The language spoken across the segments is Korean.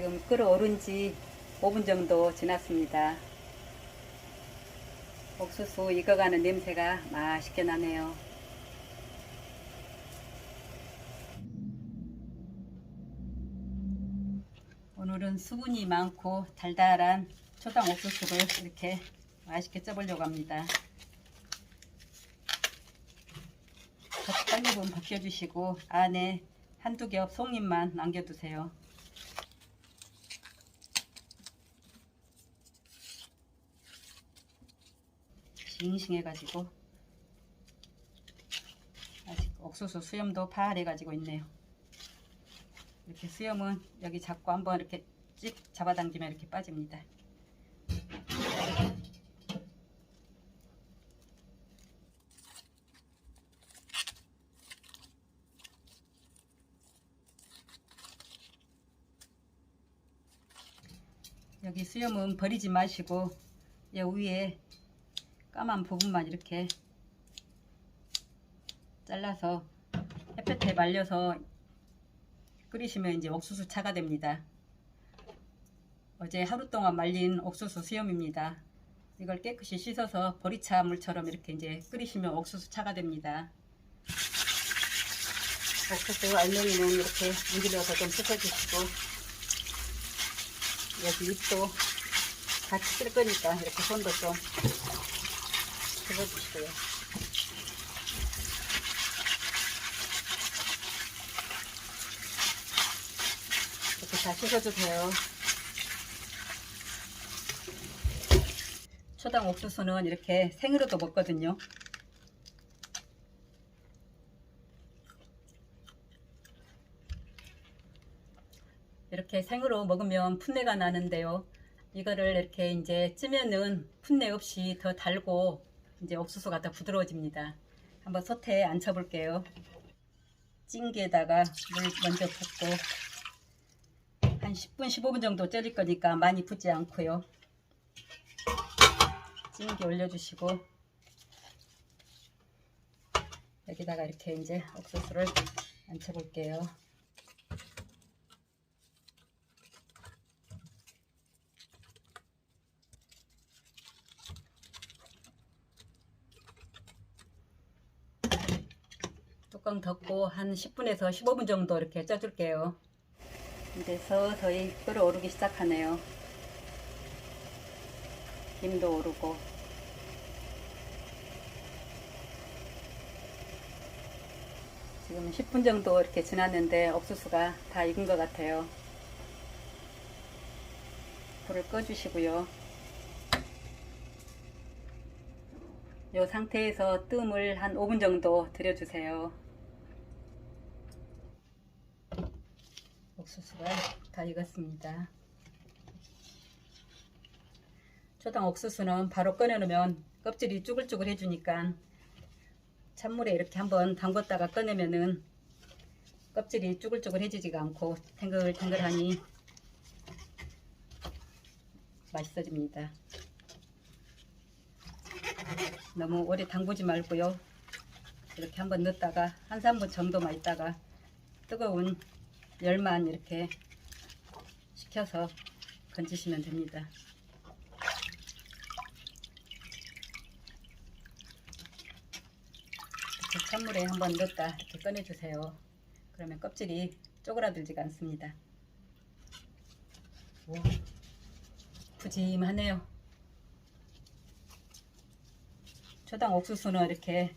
지금 끓어오른 지 5분 정도 지났습니다. 옥수수 익어가는 냄새가 맛있게 나네요. 오늘은 수분이 많고 달달한 초당 옥수수를 이렇게 맛있게 쪄보려고 합니다. 겉 부분 벗겨주시고 안에 한두 겹 송잎만 남겨두세요. 싱싱해가지고 아직 옥수수 수염도 파래가지고 있네요. 이렇게 수염은 여기 잡고 한번 이렇게 찍 잡아당기면 이렇게 빠집니다. 여기 수염은 버리지 마시고 이 위에 까만 부분만 이렇게 잘라서 햇볕에 말려서 끓이시면 이제 옥수수 차가 됩니다. 어제 하루 동안 말린 옥수수 수염입니다. 이걸 깨끗이 씻어서 보리차 물처럼 이렇게 이제 끓이시면 옥수수 차가 됩니다. 옥수수 알맹이는 이렇게 문질러서 좀 씻어주시고 여기 잎도 같이 쓸 거니까 이렇게 손도 좀 집어주시고요. 이렇게 다 씻어주세요. 초당 옥수수는 이렇게 생으로도 먹거든요. 이렇게 생으로 먹으면 풋내가 나는데요. 이거를 이렇게 이제 찌면은 풋내 없이 더 달고 이제 옥수수가 더 부드러워집니다. 한번 솥에 앉혀 볼게요. 찜기에다가 물 먼저 붓고 한 10분 15분 정도 쪄질 거니까 많이 붓지 않고요. 찜기 올려주시고 여기다가 이렇게 이제 옥수수를 앉혀 볼게요. 뚜껑 덮고 한 10분에서 15분 정도 이렇게 쪄줄게요. 이제 서서히 끓어오르기 시작하네요. 김도 오르고 지금 10분 정도 이렇게 지났는데 옥수수가 다 익은 것 같아요. 불을 꺼주시고요. 이 상태에서 뜸을 한 5분 정도 들여주세요. 옥수수가 다 익었습니다. 초당 옥수수는 바로 꺼내놓으면 껍질이 쭈글쭈글 해주니까 찬물에 이렇게 한번 담궜다가 꺼내면은 껍질이 쭈글쭈글 해지지가 않고 탱글탱글하니 맛있어집니다. 너무 오래 담그지 말고요. 이렇게 한번 넣었다가 한 3분 정도만 있다가 뜨거운 열만 이렇게 식혀서 건지시면 됩니다. 이렇게 찬물에 한번 넣었다 이렇게 꺼내주세요. 그러면 껍질이 쪼그라들지가 않습니다. 오, 푸짐하네요. 초당 옥수수는 이렇게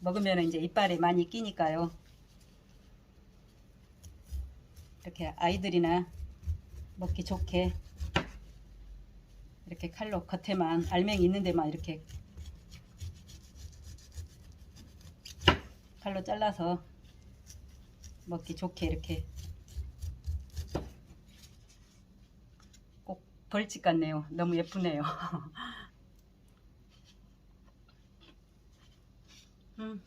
먹으면 이제 이빨에 많이 끼니까요. 이렇게 아이들이나 먹기 좋게 이렇게 칼로 겉에만 알맹이 있는 데만 이렇게 칼로 잘라서 먹기 좋게 이렇게 꼭 벌집 같네요. 너무 예쁘네요. 음.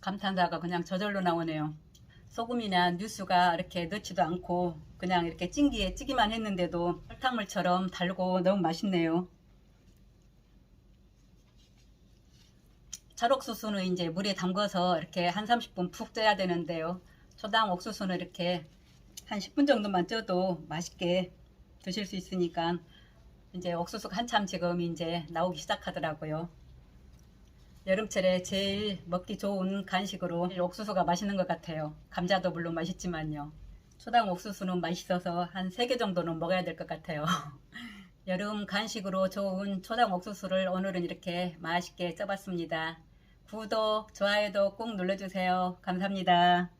감탄사가 그냥 저절로 나오네요. 소금이나 뉴스가 이렇게 넣지도 않고 그냥 이렇게 찜기에 찌기만 했는데도 설탕물처럼 달고 너무 맛있네요. 찰옥수수는 이제 물에 담궈서 이렇게 한 30분 푹 쪄야 되는데요. 초당 옥수수는 이렇게 한 10분 정도만 쪄도 맛있게 드실 수 있으니까 이제 옥수수가 한참 지금 이제 나오기 시작하더라고요. 여름철에 제일 먹기 좋은 간식으로 옥수수가 맛있는 것 같아요. 감자도 물론 맛있지만요. 초당 옥수수는 맛있어서 한 3개 정도는 먹어야 될 것 같아요. 여름 간식으로 좋은 초당 옥수수를 오늘은 이렇게 맛있게 쪄봤습니다. 구독, 좋아요도 꼭 눌러주세요. 감사합니다.